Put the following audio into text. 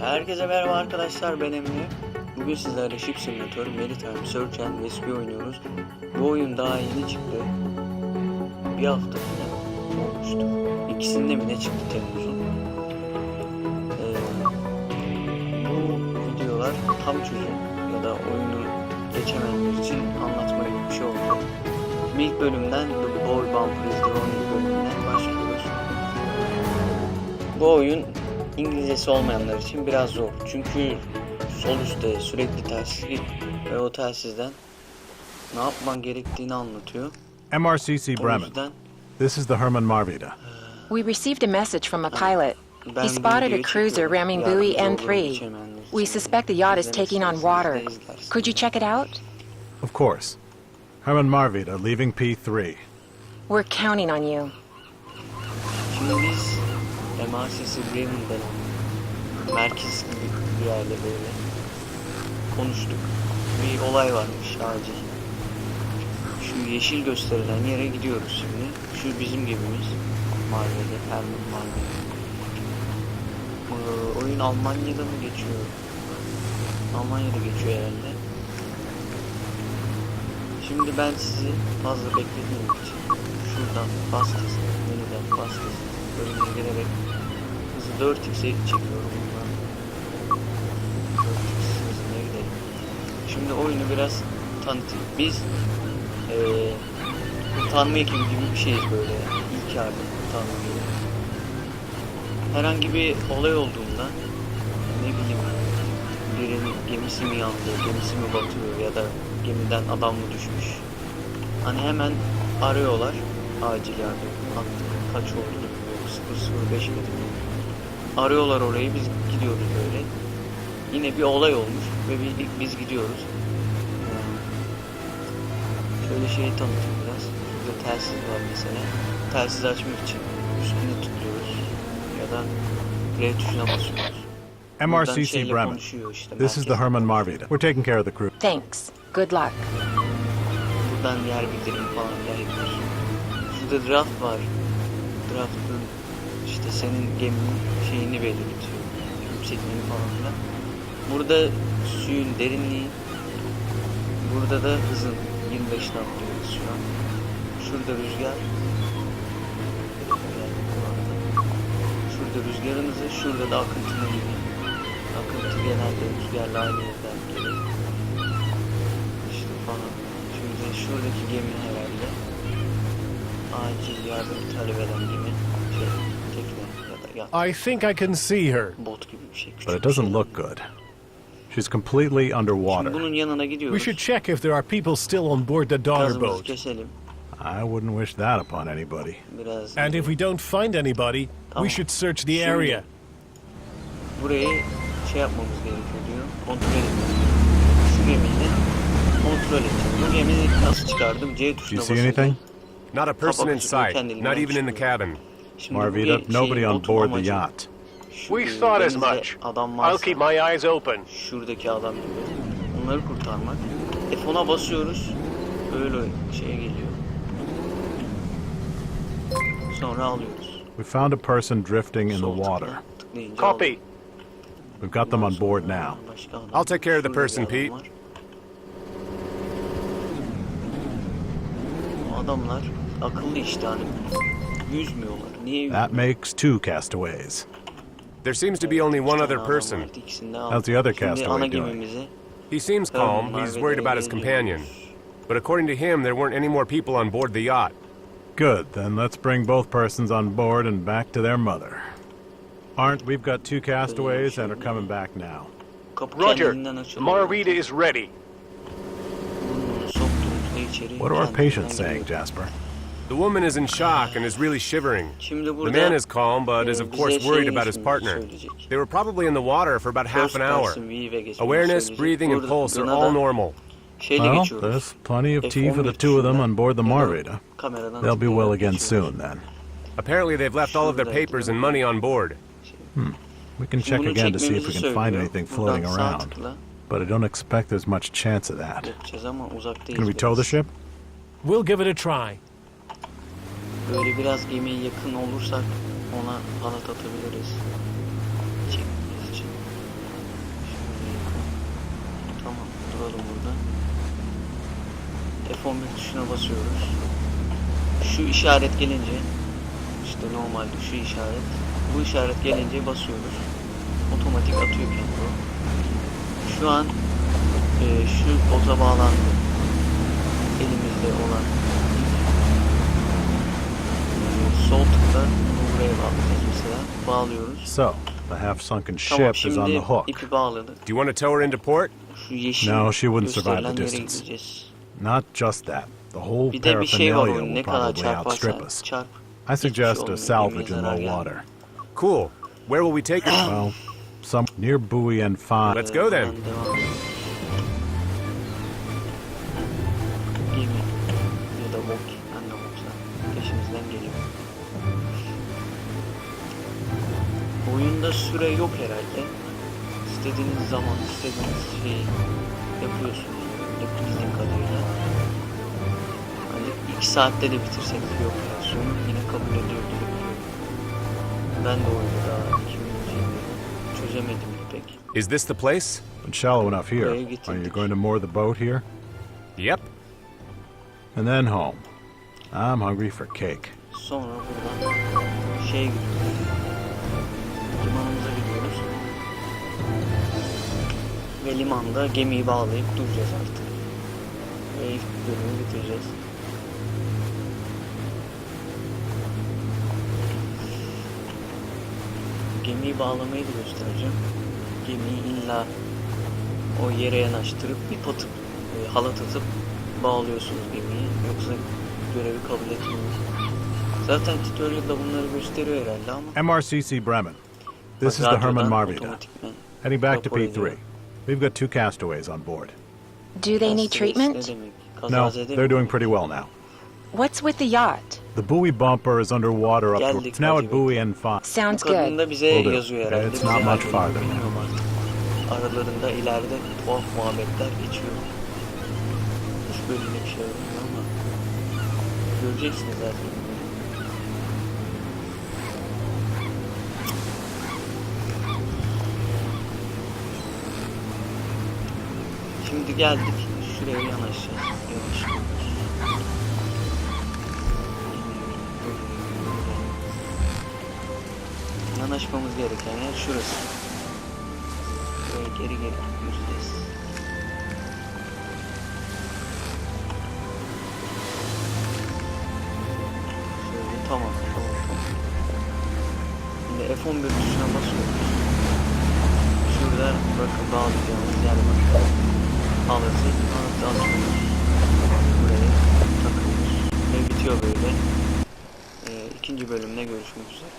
Herkese merhaba arkadaşlar ben Emre. Bugün sizlerle Ship Simulator, Maritime Search and Rescue oynuyoruz. Bu oyun daha yeni çıktı. Bir hafta falan olmuştu. İkisinde mi ne çıktı Temmuz'un. Ee, bu videolar tam çözüm ya da oyunu geçemeyenler için anlatma gibi bir şey. Şimdi ilk bölümden The Boy Bumper is the bölümünden başlıyoruz. Bu oyun İngilizcesi olmayanlar için biraz zor. Çünkü sol üstte sürekli telsizlik ve o telsizden ne yapman gerektiğini anlatıyor. MRCC Bremen. This is the Herman Marvita. We received a message from a pilot. He spotted a cruiser ramming buoy N3. We suspect the yacht is taking on water. İzlersiniz de izlersiniz. Could you check it out? Of course. Herman Marvita leaving P3. We're counting on you. Şimdi biz MRCC Bremen'den merkez gibi bir yerde böyle konuştuk. Bir olay varmış acil. Şu yeşil gösterilen yere gidiyoruz şimdi. Şu bizim gemimiz. Marve'de, Herman Marve. Ee, oyun Almanya'da mı geçiyor? Almanya'da geçiyor herhalde. Şimdi ben sizi fazla bekletmemek için şuradan bas kızı, menüden bas kızı, bölümüne gelerek 4x'e çekiyorum bundan. 4x hızına gidelim. Şimdi oyunu biraz tanıtayım. Biz eee kurtarma ekibi gibi bir şeyiz böyle. İlk yardım kurtarma gibi. Herhangi bir olay olduğunda ne bileyim birinin gemisi mi yandı, gemisi mi batıyor ya da gemiden adam mı düşmüş. Hani hemen arıyorlar acil yardım. Hattı kaç olduğunu bilmiyorum. 005 mi bilmiyorum. Arıyorlar orayı biz gidiyoruz böyle. Yine bir olay olmuş ve biz, biz gidiyoruz. Şöyle şeyi tanıtayım biraz. Burada telsiz var mesela. Telsiz açmak için üstüne tutuyoruz ya da R tuşuna basıyoruz. MRCC Bremen. This is the Herman. Marvita. We're taking care of the crew. Thanks. Good luck. Buradan yer bildirim falan yayıyorsun. Şurada draft var. Draft'ın işte senin geminin şeyini belirtiyor. Yüksekliğini falan filan. Burada suyun derinliği. Burada da hızın 25 atlıyoruz şu an. Şurada rüzgar. Yani bu arada. Şurada şurada da akıntının gibi. Akıntı genelde rüzgarla aynı yerden gelir. İşte falan. Şimdi şuradaki gemi herhalde acil yardım talep eden gemi. Şey, I think I can see her. bot gibi bir şey. Küçük But it doesn't look good. She's completely underwater. bunun yanına gidiyoruz. We should check if there are people still on board the daughter boat. I wouldn't wish that upon anybody. And if we don't find anybody, we should search the area. burayı şey yapmamız gerekiyor diyor. Kontrol etmemiz Şu gemiyi de kontrol edeceğim. Bu gemiyi nasıl çıkardım? C Do tuşuna you see anything? Not a person in sight, not even in the cabin. Şimdi bu Marvita, nobody on board the yacht. We thought as much. I'll keep my eyes open. şuradaki adam gibi. Onları kurtarmak. F10'a basıyoruz. Öyle şeye geliyor. Sonra alıyoruz. We found a person drifting in the water. Copy. We've got them on board now. I'll take care of the person, Pete. adamlar akıllı işte hani yüzmüyorlar. Niye yüzmüyor? That makes two castaways. There seems to be only one other tane person. ikisini aldık. How's the other Şimdi castaway ana doing? gemimizi He seems calm. He's worried about his companion. But according to him, there weren't any more people on board the yacht. Good, then let's bring both persons on board and back to their mother. Aren't we've got two castaways and are coming back now. kapı Roger. kendiliğinden açılıyor. Marvita is ready. Burnunu soktuğumuzda içeri What are our patients saying. Jasper? The woman is in shock and is really shivering. The man is calm, but is of course worried about his partner. They were probably in the water for about half an hour. person view ve geçmemizi Awareness, breathing, and pulse are all normal. Well, there's plenty of tea for the two of them on board the ya da Marvita. They'll be well again soon then. Apparently, they've left all of their papers and money on board. Hmm. We can check again to see if we can find anything floating around. But I don't expect there's much chance of that. yapacağız ama uzaktayız. Can we tow the ship? We'll give it a try. Böyle biraz gemiye yakın olursak ona palat atabiliriz. Çekmemiz için. Şöyle yakın. Tamam duralım burada. F11 tuşuna basıyoruz. Şu işaret gelince işte normalde şu işaret. Bu işaret gelince basıyoruz. Otomatik atıyor kendini. Şu an e, şu bota bağlandı. Elimizde olan Bağlıyoruz. So, the half-sunken Tamam ship is on the hook. ipi bağladık. Do you want to tow her into port? Şu yeşil No, she wouldn't survive the gösterilen yere distance. gideceğiz. Not just that. The whole Bir de bir şey var paraphernalia onun ne will kadar probably outstrip çarparsa us. çarp. I suggest a salvage in low water. Cool. Where will we take her? Well, some near buoy and five. Let's go then. Buradan devam. Gemi ya da bok, anne boksa peşimizden geliyor. Oyunda süre yok herhalde. İstediğiniz zaman istediğiniz şeyi yapıyorsunuz. Yapabildiğim kadarıyla. Hani iki saatte de bitirsek bir operasyonu yine kabul ediyor gibi. Ben de oyunu daha 2020'de çözemedim pek. Is this the place? Been shallow enough here. Are you going to moor the boat here? Yep. And then home. I'm hungry for cake. Sonra buradan şeye gidiyoruz. Ve limanda gemiyi bağlayıp duracağız artık. Ve ilk bölümü bitireceğiz. Gemiyi bağlamayı da göstereceğim. Gemiyi illa o yere yanaştırıp ip atıp e, halat atıp bağlıyorsunuz gemiyi. Yoksa görevi kabul etmiyor. Zaten tutorial'da bunları gösteriyor herhalde ama MRCC Bremen. This is the Herman otomatikman Heading back to rapor P3. Ediyor. We've got two castaways on board. Do they need treatment? No, they're doing pretty well now. What's with the yacht? The buoy bumper is underwater up to, it's now at buoy N5. Sounds good. da bize Will do. yazıyor. It's not much farther. bilmiyorum artık. Aralarında ileride tuhaf muhabbetler geçiyor. Hiç bölümde şey ama göreceksiniz zaten. Şimdi geldik. Şuraya yanaşacağız. Yavaş. Yanaşmamız gereken yer şurası. Böyle geri geri yürüyeceğiz. Şöyle tamam tamam tamam. Şimdi F11 tuşuna basıyoruz. Şurada bakın bağlayacağımız yer var. Halatı atıyoruz. Buraya takıyoruz. Ve bitiyor böyle. Ee, ikinci bölümde görüşmek üzere.